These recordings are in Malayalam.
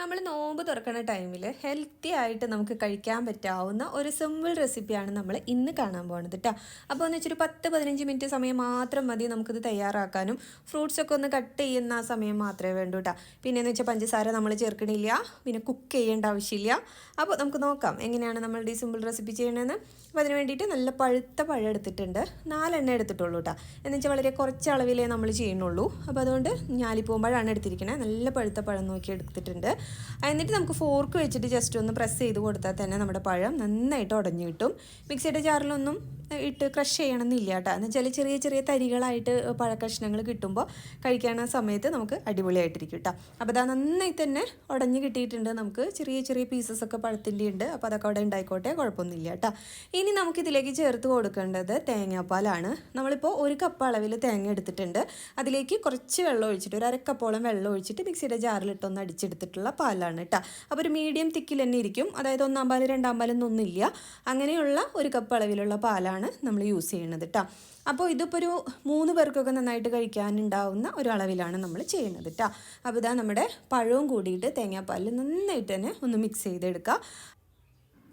നമ്മൾ നോമ്പ് തുറക്കുന്ന ടൈമിൽ ഹെൽത്തി ആയിട്ട് നമുക്ക് കഴിക്കാൻ പറ്റാവുന്ന ഒരു സിമ്പിൾ റെസിപ്പിയാണ് നമ്മൾ ഇന്ന് കാണാൻ പോകുന്നത് കേട്ടോ അപ്പോൾ എന്ന് വെച്ചൊരു പത്ത് പതിനഞ്ച് മിനിറ്റ് സമയം മാത്രം മതി നമുക്കിത് തയ്യാറാക്കാനും. ഫ്രൂട്ട്സ് ഒക്കെ ഒന്ന് കട്ട് ചെയ്യുന്ന ആ സമയം മാത്രമേ വേണ്ടൂ കേട്ടോ പിന്നെയെന്ന് വെച്ചാൽ പഞ്ചസാര നമ്മൾ ചേർക്കണില്ല. പിന്നെ കുക്ക് ചെയ്യേണ്ട ആവശ്യമില്ല. അപ്പോൾ നമുക്ക് നോക്കാം എങ്ങനെയാണ് നമ്മളുടെ ഈ സിമ്പിൾ റെസിപ്പി ചെയ്യണമെന്ന് അപ്പോൾ അതിന് വേണ്ടിയിട്ട് നല്ല പഴുത്ത പഴം എടുത്തിട്ടുണ്ട്. നാലെണ്ണ എടുത്തിട്ടുള്ളൂ കേട്ടോ എന്ന് വെച്ചാൽ വളരെ കുറച്ച് അളവിലേ നമ്മൾ ചെയ്യുന്നുള്ളൂ. അപ്പോൾ അതുകൊണ്ട് ഞാലിപ്പൂമ്പഴമാണ് എടുത്തിരിക്കുന്നത് നല്ല പഴുത്ത പഴം നോക്കി എടുത്തിട്ടുണ്ട്. എന്നിട്ട് നമുക്ക് ഫോർക്ക് വെച്ചിട്ട് ജസ്റ്റ് ഒന്ന് പ്രസ് ചെയ്ത് കൊടുത്താൽ തന്നെ നമ്മുടെ പഴം നന്നായിട്ട് ഉടഞ്ഞു കിട്ടും. മിക്സിയുടെ ജാറിലൊന്നും ഇട്ട് ക്രഷ് ചെയ്യണമെന്നില്ല കേട്ടോ. എന്ന് വെച്ചാൽ ചെറിയ ചെറിയ തരികളായിട്ട് പഴക്കഷ്ണങ്ങൾ കിട്ടുമ്പോൾ കഴിക്കണ സമയത്ത് നമുക്ക് അടിപൊളിയായിട്ടിരിക്കും കേട്ടോ. അപ്പോൾ അതാ നന്നായി തന്നെ ഉടഞ്ഞ് കിട്ടിയിട്ടുണ്ട്. നമുക്ക് ചെറിയ ചെറിയ പീസസ് ഒക്കെ പഴത്തിന്റെ ഉണ്ട് അപ്പോൾ അതൊക്കെ അവിടെ ഉണ്ടായിക്കോട്ടെ കുഴപ്പമൊന്നുമില്ല കേട്ടോ. ഇനി നമുക്കിതിലേക്ക് ചേർത്ത് കൊടുക്കേണ്ടത് തേങ്ങാപ്പാലാണ്. നമ്മളിപ്പോൾ ഒരു കപ്പ് അളവിൽ തേങ്ങ എടുത്തിട്ടുണ്ട്. അതിലേക്ക് കുറച്ച് വെള്ളം ഒഴിച്ചിട്ട് ഒരു അരക്കപ്പോളം വെള്ളം ഒഴിച്ചിട്ട് മിക്സിയുടെ ജാറിലിട്ടൊന്ന് അടിച്ചെടുത്തിട്ടുള്ള പാലാണ് കേട്ടോ അപ്പോൾ ഒരു മീഡിയം തിക്കിൽ തന്നെ ഇരിക്കും. അതായത് ഒന്നാം പാൽ രണ്ടാം പാലൊന്നൊന്നുമില്ല അങ്ങനെയുള്ള ഒരു കപ്പ് അളവിലുള്ള പാലാണ് നമ്മൾ യൂസ് ചെയ്യുന്നത് കേട്ടോ അപ്പോൾ ഇതിപ്പോൾ ഒരു മൂന്ന് പേർക്കൊക്കെ നന്നായിട്ട് കഴിക്കാനുണ്ടാവുന്ന ഒരു അളവിലാണ് നമ്മൾ ചെയ്യുന്നത് കേട്ടോ അപ്പോൾ ഇതാ നമ്മുടെ പഴവും കൂടിയിട്ട് തേങ്ങാപ്പാലിൽ നന്നായിട്ട് തന്നെ ഒന്ന് മിക്സ് ചെയ്തെടുക്കുക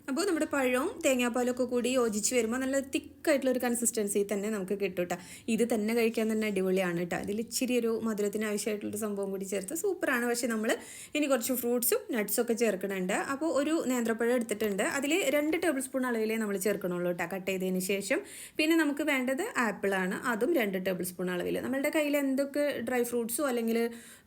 അപ്പോൾ നമ്മുടെ പഴവും തേങ്ങാപ്പാലൊക്കെ കൂടി യോജിച്ച് വരുമ്പോൾ നല്ല തിക്കായിട്ടുള്ള ഒരു കൺസിസ്റ്റൻസി തന്നെ നമുക്ക് കിട്ടും കേട്ടോ ഇത് തന്നെ കഴിക്കാൻ തന്നെ അടിപൊളിയാണ് കേട്ടോ അതിൽ ഇച്ചിരി ഒരു മധുരത്തിന് ആവശ്യമായിട്ടുള്ളൊരു സംഭവം കൂടി ചേർത്ത് സൂപ്പറാണ്. പക്ഷേ നമ്മൾ ഇനി കുറച്ച് ഫ്രൂട്ട്സും നട്ട്സും ഒക്കെ ചേർക്കണുണ്ട്. അപ്പോൾ ഒരു നേന്ത്രപ്പഴം എടുത്തിട്ടുണ്ട്. അതിൽ രണ്ട് ടേബിൾ സ്പൂൺ അളവിലേ നമ്മൾ ചേർക്കണുള്ളൂ കേട്ടോ കട്ട് ചെയ്തതിന് ശേഷം. പിന്നെ നമുക്ക് വേണ്ടത് ആപ്പിളാണ്. അതും രണ്ട് ടേബിൾ സ്പൂൺ അളവിൽ നമ്മളുടെ കയ്യിൽ എന്തൊക്കെ ഡ്രൈ ഫ്രൂട്ട്സോ അല്ലെങ്കിൽ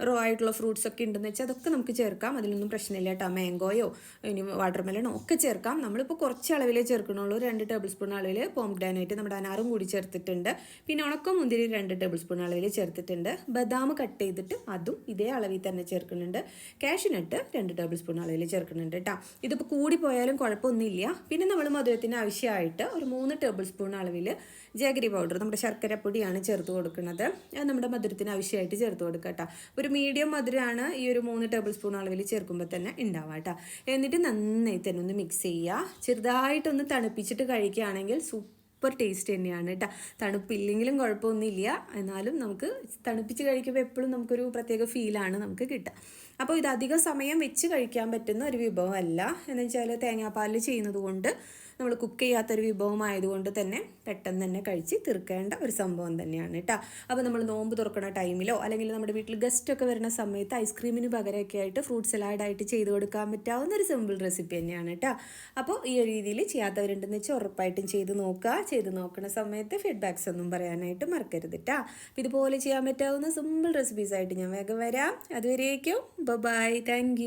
റോ ആയിട്ടുള്ള ഫ്രൂട്ട്സ് ഒക്കെ ഉണ്ടെന്ന് വെച്ചാൽ അതൊക്കെ നമുക്ക് ചേർക്കാം. അതിലൊന്നും പ്രശ്നമില്ല കേട്ടോ മാംഗോയോ ഇനി വാട്ടർമെലണോ ഒക്കെ ചേർക്കാം. ചേർക്കാം. നമ്മളിപ്പോൾ കുറച്ച് അളവിലേ ചേർക്കണുള്ളൂ. രണ്ട് ടേബിൾ സ്പൂൺ അളവിൽ പോംഡാനായിട്ട് നമ്മുടെ അനാറും കൂടി ചേർത്തിട്ടുണ്ട്. പിന്നെ ഉണക്ക മുന്തിരി രണ്ട് ടേബിൾ സ്പൂൺ അളവിൽ ചേർത്തിട്ടുണ്ട്. ബദാം കട്ട് ചെയ്തിട്ട് അതും ഇതേ അളവിൽ തന്നെ ചേർക്കുന്നുണ്ട്. കാഷ്യൂനട്ട് രണ്ട് ടേബിൾ സ്പൂൺ അളവിൽ ചേർക്കുന്നുണ്ട് കേട്ടോ ഇതിപ്പോൾ കൂടി പോയാലും കുഴപ്പമൊന്നുമില്ല. പിന്നെ നമ്മൾ മധുരത്തിന് ആവശ്യമായിട്ട് ഒരു മൂന്ന് ടേബിൾ സ്പൂൺ അളവിൽ ജാഗരി പൗഡർ നമ്മുടെ ശർക്കര പൊടിയാണ് ചേർത്ത് കൊടുക്കുന്നത്. അത് നമ്മുടെ മധുരത്തിന് ആവശ്യമായിട്ട് ചേർത്ത് കൊടുക്കുക കേട്ടോ ഒരു മീഡിയം മധുരമാണ് ഈ ഒരു മൂന്ന് ടേബിൾ സ്പൂൺ അളവിൽ ചേർക്കുമ്പോൾ തന്നെ ഉണ്ടാവുക കേട്ടോ എന്നിട്ട് നന്നായി തന്നെ ഒന്ന് മിക്സ് ചെയ്യുക ചെറുതായിട്ടൊന്ന് തണുപ്പിച്ചിട്ട് കഴിക്കുകയാണെങ്കിൽ സൂപ്പർ ടേസ്റ്റ് തന്നെയാണ് കേട്ടോ തണുപ്പില്ലെങ്കിലും കുഴപ്പമൊന്നുമില്ല. എന്നാലും നമുക്ക് തണുപ്പിച്ച് കഴിക്കുമ്പോൾ എപ്പോഴും നമുക്കൊരു പ്രത്യേക ഫീലാണ് നമുക്ക് കിട്ടുക. അപ്പോൾ ഇത് അധികം സമയം വെച്ച് കഴിക്കാൻ പറ്റുന്ന ഒരു വിഭവമല്ല. എന്ന് വെച്ചാൽ തേങ്ങാപ്പാലിൽ ചെയ്യുന്നത് കൊണ്ട് നമ്മൾ കുക്ക് ചെയ്യാത്തൊരു വിഭവമായതുകൊണ്ട് തന്നെ പെട്ടെന്ന് തന്നെ കഴിച്ച് തീർക്കേണ്ട ഒരു സംഭവം തന്നെയാണ് കേട്ടോ അപ്പോൾ നമ്മൾ നോമ്പ് തുറക്കുന്ന ടൈമിലോ അല്ലെങ്കിൽ നമ്മുടെ വീട്ടിൽ ഗസ്റ്റ് ഒക്കെ വരുന്ന സമയത്ത് ഐസ്ക്രീമിന് പകരമൊക്കെ ആയിട്ട് ഫ്രൂട്ട് സലാഡായിട്ട് ചെയ്ത് കൊടുക്കാൻ പറ്റാവുന്ന ഒരു സിമ്പിൾ റെസിപ്പി തന്നെയാണ് കേട്ടോ അപ്പോൾ ഈ ഒരു രീതിയിൽ ചെയ്യാത്തവരുണ്ടെന്ന് വെച്ചാൽ ഉറപ്പായിട്ടും ചെയ്ത് നോക്കുക. ചെയ്ത് നോക്കുന്ന സമയത്ത് ഫീഡ്ബാക്സ് ഒന്നും പറയാനായിട്ട് മറക്കരുത് കേട്ടോ ഇതുപോലെ ചെയ്യാൻ പറ്റാവുന്ന സിമ്പിൾ റെസിപ്പീസ് ആയിട്ട് ഞാൻ വേഗം വരാം. അതുവരേക്കും. Bye thank